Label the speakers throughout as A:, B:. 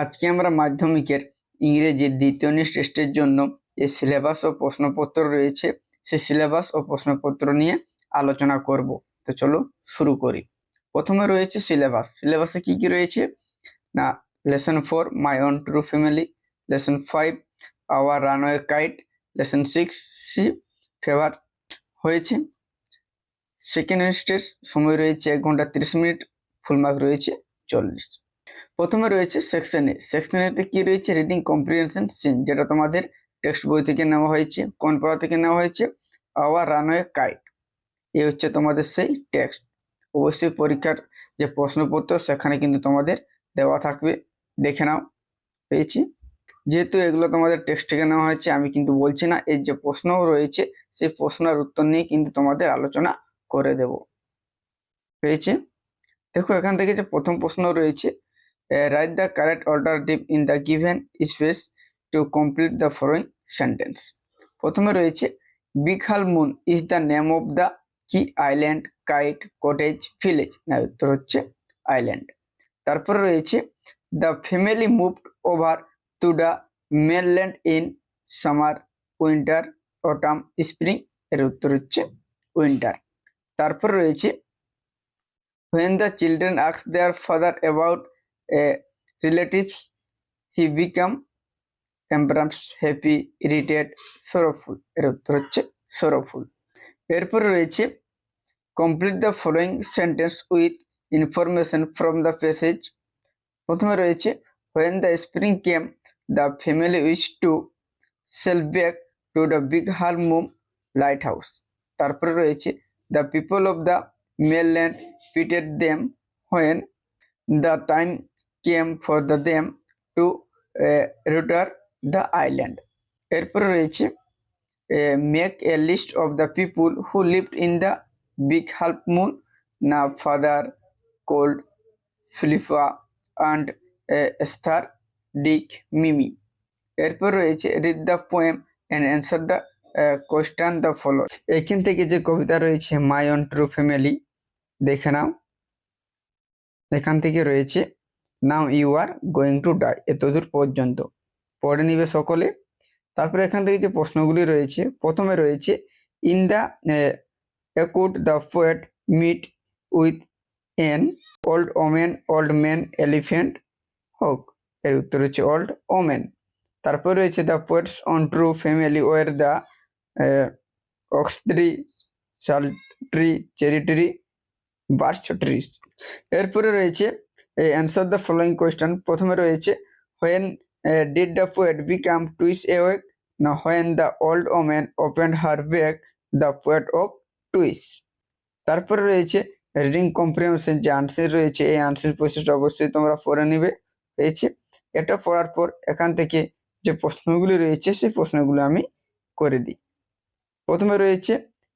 A: আজকে আমরা মাধ্যমিকের ইংরেজির দ্বিতীয় টেস্টের জন্য যে সিলেবাস ও প্রশ্নপত্র রয়েছে সেই সিলেবাস ও প্রশ্নপত্র নিয়ে আলোচনা করব। তো চলো শুরু করি। প্রথমে রয়েছে সিলেবাস সিলেবাসে কি কি রয়েছে? না lesson four my own true family lesson five our runaway kite lesson six sea fever হয়েছে। সেকেন্ড স্টেজ সময় রয়েছে এক ঘণ্টা তিরিশ মিনিট ফুল মার্ক রয়েছে চল্লিশ। প্রথমে রয়েছে সেকশন এ সেকশন এতে কি রয়েছে? রিডিং কম্প্রিহেনশন সিন যেটা তোমাদের টেক্সট বই থেকে নেওয়া হয়েছে, কোন পড়া থেকে নেওয়া হয়েছে? আওয়ার রানওয়ে কাইট এ হচ্ছে তোমাদের সেই টেক্সট অবশ্যই পরীক্ষার যে প্রশ্নপত্র, সেখানে কিন্তু তোমাদের দেওয়া থাকবে। দেখে নাও, পেয়েছি। যেহেতু এগুলো তোমাদের টেক্সট থেকে নেওয়া হয়েছে, আমি কিন্তু বলছি না, এর যে প্রশ্ন রয়েছে, সেই প্রশ্নের উত্তর নিয়ে কিন্তু তোমাদের আলোচনা করে দেব। পেয়েছি? দেখো, এখান থেকে যে প্রথম প্রশ্ন রয়েছে write the correct alternative in the given space to complete the following sentence প্রথমে রয়েছে, বিখাল moon is the name of the কি আইল্যান্ড কাইট কটেজ ভিলেজ না উত্তর হচ্ছে আইল্যান্ড তারপরে রয়েছে the family moved over to the mainland in summer winter autumn spring এর উত্তর হচ্ছে উইন্টার তারপর রয়েছে, when the children ask their father about a relatives he become embarrassed happy irritated sorrowful এর উত্তর হচ্ছে sorrowful এরপর রয়েছে complete the following sentence with information from the passage প্রথমে রয়েছে when the spring came the family wished to sail back to the big halmum lighthouse তারপরে রয়েছে the people of the mainland pitied them when the time for the them to uh, return the island. এরপরে রয়েছে make a list of the people who lived in the big half moon না father cold Philippa and star dick Mimi এরপর রয়েছে read the poem and answer the question the follow এখান থেকে যে কবিতা রয়েছে মাই অন ট্রু ফ্যামিলি দেখে নাও। এখান থেকে রয়েছে now you are going to die এতদূর পর্যন্ত। পড়ে নিবে সকলে। তারপরে এখান থেকে যে প্রশ্নগুলি রয়েছে, প্রথমে রয়েছে in the acute the poet met with an old woman old man elephant hawk এর উত্তর হচ্ছে ওল্ড ওমেন তারপর রয়েছে the poet's own true family were the oak tree sal tree cherry tree birch trees এরপরে রয়েছে answer the following question প্রথমে রয়েছে when did the poet become twice awake না when the old woman open her bag the poet of twice তারপরে রয়েছে reading comprehension যে answer রয়েছে, এই আনসার প্রসেসটা অবশ্যই তোমরা পড়ে নিবে। রয়েছে, এটা পড়ার পর এখান থেকে যে প্রশ্নগুলি রয়েছে, সেই প্রশ্নগুলো আমি করে দিই। প্রথমে রয়েছে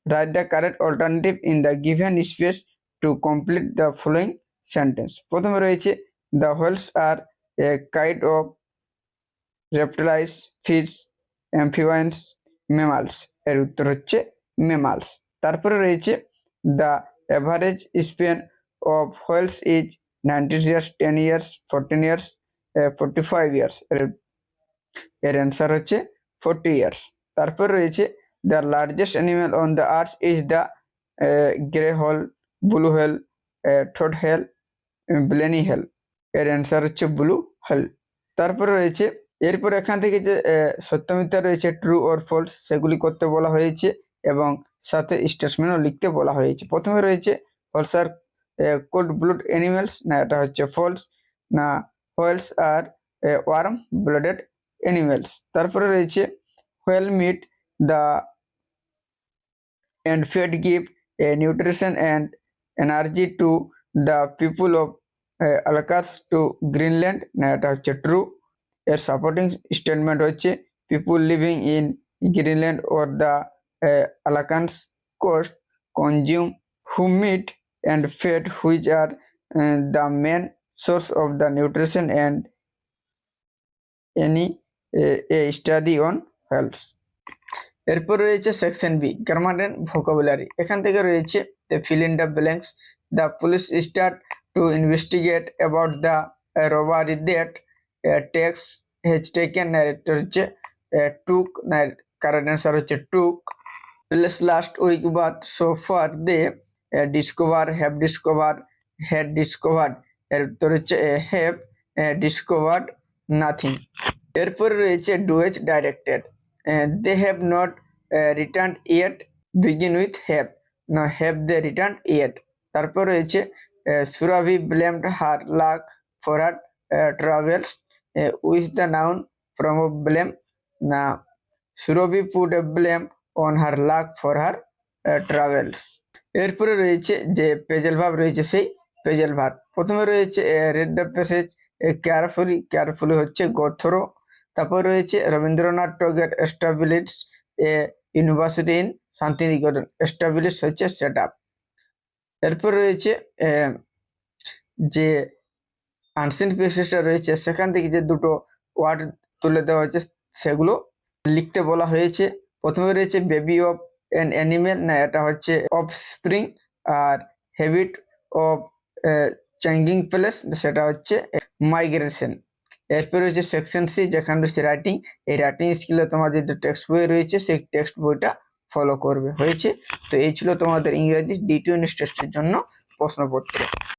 A: write the correct alternative in the given space to complete the following sentence প্রথমে রয়েছে the whales are a kind of reptiles fish amphibians mammals এর উত্তর হচ্ছে মেমালস তারপরে রয়েছে the average span of whales is nineteen years ten years fourteen years forty five years এর এর answer হচ্ছে ফোরটি ইয়ার্স তারপর রয়েছে the largest animal on the earth is the grey whale blue whale toothed whale baleen হেল এর answer হচ্ছে blue হেল তারপরে রয়েছে, এরপর এখান থেকে যে সত্যমিথ্যা রয়েছে ট্রু ওর ফলস সেগুলি করতে বলা হয়েছে এবং সাথে স্টেটমেন্টও লিখতে বলা হয়েছে। প্রথমে রয়েছে ফলস আর কোল্ড ব্লুড অ্যানিমেলস না, এটা হচ্ছে ফলস না হোয়েলস আর ওয়ার্ম ব্লাডেড অ্যানিমেলস তারপরে রয়েছে whale meat the and fed give a nutrition and to the people of uh, Alakas to Greenland. না এটা হচ্ছে ট্রু এর সাপোর্টিং স্টেটমেন্ট হচ্ছে people living in Greenland or the Alaskan coast consume whale meat and fat which are the main source of the nutrition and any a study on health এরপর রয়েছে section B grammar and vocabulary এখান থেকে রয়েছে the fill in the blanks the police start to investigate about the robbery that takes has taken হচ্ছে took current answer হচ্ছে took place last week but so far they discover have discover had discovered এর উত্তর হচ্ছে have discovered nothing এরপরে রয়েছে do as directed they have not return yet begin with have না have they return yet তারপর রয়েছে Surabhi blamed her luck for her travels with the noun from blame না Surabhi put blame on her luck for her travels এরপরে রয়েছে যে পেজেল ভাব রয়েছে, সেই পেজেল ভাব। প্রথমে রয়েছে read the passage carefully carefully হচ্ছে গোথরো তারপর রয়েছে Rabindranath Tagore establish a university in Shantiniketan. Establish হচ্ছে সেট আপ এরপর রয়েছে যে আনসিন পেসেসটা রয়েছে, সেখান থেকে যে দুটো ওয়ার্ড তুলে দেওয়া হয়েছে, সেগুলো লিখতে বলা হয়েছে। প্রথমে রয়েছে বেবি অফ অ্যান অ্যানিমেল না, এটা হচ্ছে অফ স্প্রিং আর হ্যাবিট অফ চেঞ্জিং প্লেস সেটা হচ্ছে মাইগ্রেশন এরপর রয়েছে সেকশন সি যেখানে রয়েছে রাইটিং এই রাইটিং স্কিলে তোমাদের যে টেক্সট বই রয়েছে, সেই টেক্সট বইটা ফলো করবে। হয়েছে? তো এই ছিল তোমাদের ইংরেজি ডি টু টেস্টের জন্য প্রশ্নপত্র।